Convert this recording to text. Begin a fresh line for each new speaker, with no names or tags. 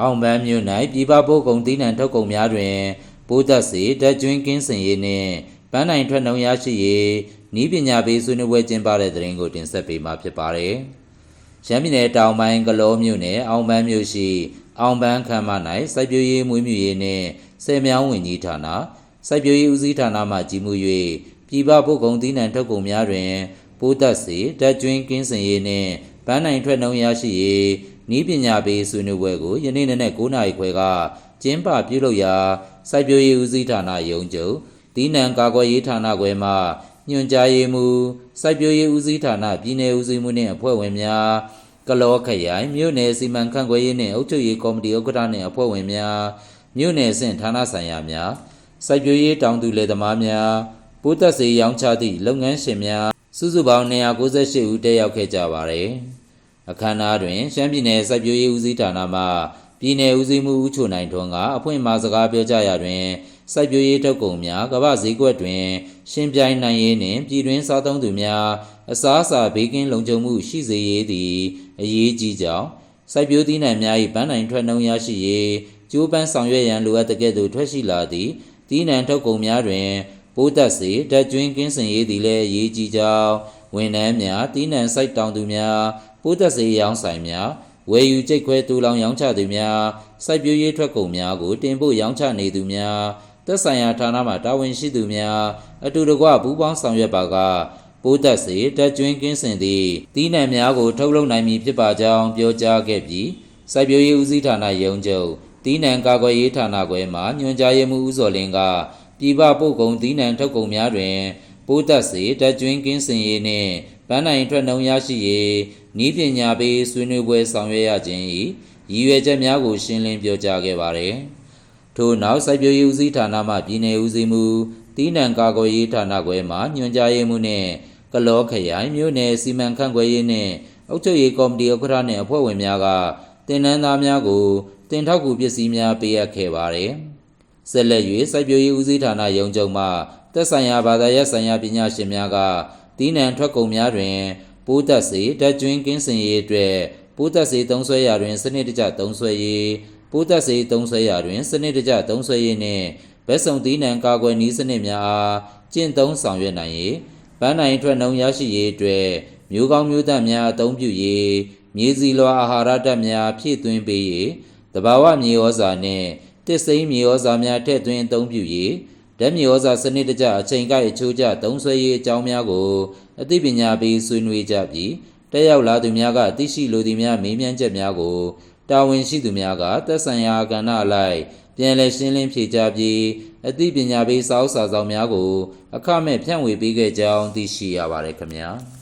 အောင်ပန်းမြို့၌ပြည်ပပို့ကုန်တီးနှံထုတ်ကုန်များတွင်ပိုးသက်စေဓာတ်ကျွင်းကင်းစင်ရေးနှင့်ပန်းနိုင်ထွက်နှုံရရှိရေးဤပညာပေးဆွေးနွေးပွဲကျင်းပတဲ့တဲ့ရင်ကိုတင်ဆက်ပေးမှာဖြစ်ပါတယ်။ရှမ်းပြည်နယ်တောင်ပိုင်းကလောမြို့နယ်အောင်ပန်းမြို့ရှိ အောင်ပန်းခမ်းမ၌စိုက်ပျိုးရေးမွေးမြူရေးနှင့်ဆယ်မြောင်းဝင်ကြီးဌာနစိုက်ပျိုးရေးဦးစီးဌာနမှကြီးမှု၍ပြည်ပပို့ကုန်တီးနှံထုတ်ကုန်များတွင်ပိုးသက်စေဓာတ်ကျွင်းကင်းစင်ရေးနှင့်ပန်းနိုင်ထွက်နှုံရရှိရေး ဤပညာပေးဆွေးနွေးပွဲကိုယနေ့နေ့နဲ့9နာရီခွဲကကျင်းပပြုလုပ်ရာစိုက်ပျိုးရေးဦးစီးဌာနရုံးချုပ်တီးနှံကာကွယ်ရေးဌာနခွဲမှညွှန်ကြားရေးမှူးစိုက်ပျိုးရေးဦးစီးဌာနပြည်내ဦးစီးမှုနှင့်အဖွဲ့ဝင်များကလောခရိုင်မြို့နယ်စီမံခန့်ခွဲရေးနှင့်အုပ်ချုပ်ရေးကော်မတီဥက္ကဋ္ဌနှင့်အဖွဲ့ဝင်များမြို့နယ်အဆင့်ဌာနဆိုင်ရာများစိုက်ပျိုးရေးတောင်သူလယ်သမားများပိုးသက်စေရောင်းချသည့်လုပ်ငန်းရှင်များစုစုပေါင်း298ဦးတက်ရောက်ခဲ့ကြပါသည် အခမ်းအနားတွင်ရှမ်းပြည်နယ်စိုက်ပျိုးရေးဦးစီးဌာနမှပြည်내ဦးစီးမှုဦးချိုနိုင်ထွန်းကအဖွင့်အမှာစကားပြောကြားရာတွင်စိုက်ပျိုးရေးထုတ်ကုန်များကမ္ဘာဈေးကွက်တွင် ရှင်ပြိုင်နိုင်ရေးနှင့်ပြည်တွင်းစားသုံးသူများအစားအစာဘေးကင်းလုံခြုံမှုရှိစေရေးသည်အရေးကြီးကြောင်းစိုက်ပျိုးသီးနှံများ၏ပန်းနိုင်ထွက်နှုံရရှိရေးကျိုးပန်းဆောင်ရွက်ရန်လိုအပ်တဲ့ကဲ့သို့ထွက်ရှိလာသည့်သီးနှံထုတ်ကုန်များတွင်ပိုးသက်စေဓာတ်ကျွင်းကင်းစင်ရေးသည်လည်းအရေးကြီးကြောင်း ဝန်ထမ်းများတီးနှံစိုက်တောင်သူများပိုးသက်စေရောင်းဆိုင်များဝယ်ယူကြိတ်ခွဲတူလောင်ရောင်းချသူများစိုက်ပျိုးရေးထွက်ကုန်များကိုတင်ပို့ရောင်းချနေသူများသက်ဆိုင်ရာဌာနမှတာဝန်ရှိသူများအတူတကွပူးပေါင်းဆောင်ရွက်ပါကပိုးသက်စေတက်ကျွင်းကင်းစင်သည့်တီးနှံများကိုထုတ်လုပ်နိုင်မည်ဖြစ်ပါကြောင်းပြောကြားခဲ့ပြီးစိုက်ပျိုးရေးဦးစီးဌာနရုံးချုပ်တီးနှံကာကွယ်ရေးဌာနခွဲမှညွှန်ကြားရေးမှူးဦးစော်လင်းကပြည်ပပို့ကုန်သီးနှံထုတ်ကုန်များတွင် ပိုးသက်စေဓာတ်ကျွင်းကင်းစင်ရေးနှင့်ပန်းနိုင်ထွက်နှုံရရှိရေးဤပညာပေးဆွေးနွေးပွဲဆောင်ရွက်ရခြင်း၏ရည်ရွယ်ချက်များကိုရှင်းလင်းပြောကြားခဲ့ပါသည်ထို့နောက်စိုက်ပျိုးရေးဦးစီးဌာနမှပြည်내ဦးစီးမှုတီးနှံကာကွယ်ရေးဌာနခွဲမှညွှန်ကြားရေးမှူးနှင့်ကလောခရိုင်မြို့နယ်စီမံခန့်ခွဲရေးနှင့်အုပ်ချုပ်ရေးကော်မတီဥက္ကဋ္ဌနှင့်အဖွဲ့ဝင်များကတင်နန်းသားများကိုတင်ထောက်ကူပစ္စည်းများပေးအပ်ခဲ့ပါသည်ဆက်လက်၍စိုက်ပျိုးရေးဦးစီးဌာနရုံးချုပ်မှ သက်ဆိုင်ရာဘာသာရပ်ဆိုင်ရာပညာရှင်များကတီးနှံထွက်ကုန်များတွင်ပိုးသက်စေဓာတ်ကျွင်းကင်းစင်ရေးအတွက်ပိုးသက်စေသုံးဆွဲရာတွင်စနစ်တကျသုံးဆွဲရေးပိုးသက်စေသုံးဆွဲရာတွင်စနစ်တကျသုံးဆွဲရေးနှင့်ဗက်စုံတီးနှံကာကွယ်နည်းစနစ်များအားကျင့်သုံးဆောင်ရွက်နိုင်ရေးပန်းနိုင်ထွက်နှုံရရှိရေးအတွက်မျိုးကောင်းမျိုးသက်များအသုံးပြုရေးမြေစီလွာအာဟာရဓာတ်များဖြည့်သွင်းပေးရေးတဘာဝမြေဩဇာနှင့်တစ်စိမ်းမြေဩဇာများထည့်သွင်းအသုံးပြုရေး ဓာတ်မြေဩဇာစနစ်တကျအချိန်ကိုက်အချိုးကျသုံးဆွဲရေးအကြောင်းများကိုအသိပညာပေးဆွေးနွေးကြပြီးတက်ရောက်လာသူများကသိရှိလိုသူများမေးမြန်းချက်များကိုတာဝန်ရှိသူများကသက်ဆိုင်ရာကဏ္ဍအလိုက်ပြန်လည်ရှင်းလင်းဖြေကြားပြီးအသိပညာပေးစာအုပ်စာဆောင်များကိုအခမဲ့ဖြန့်ဝေပေးခဲ့ကြောင်းသိရှိရပါတယ်ခင်ဗျာ။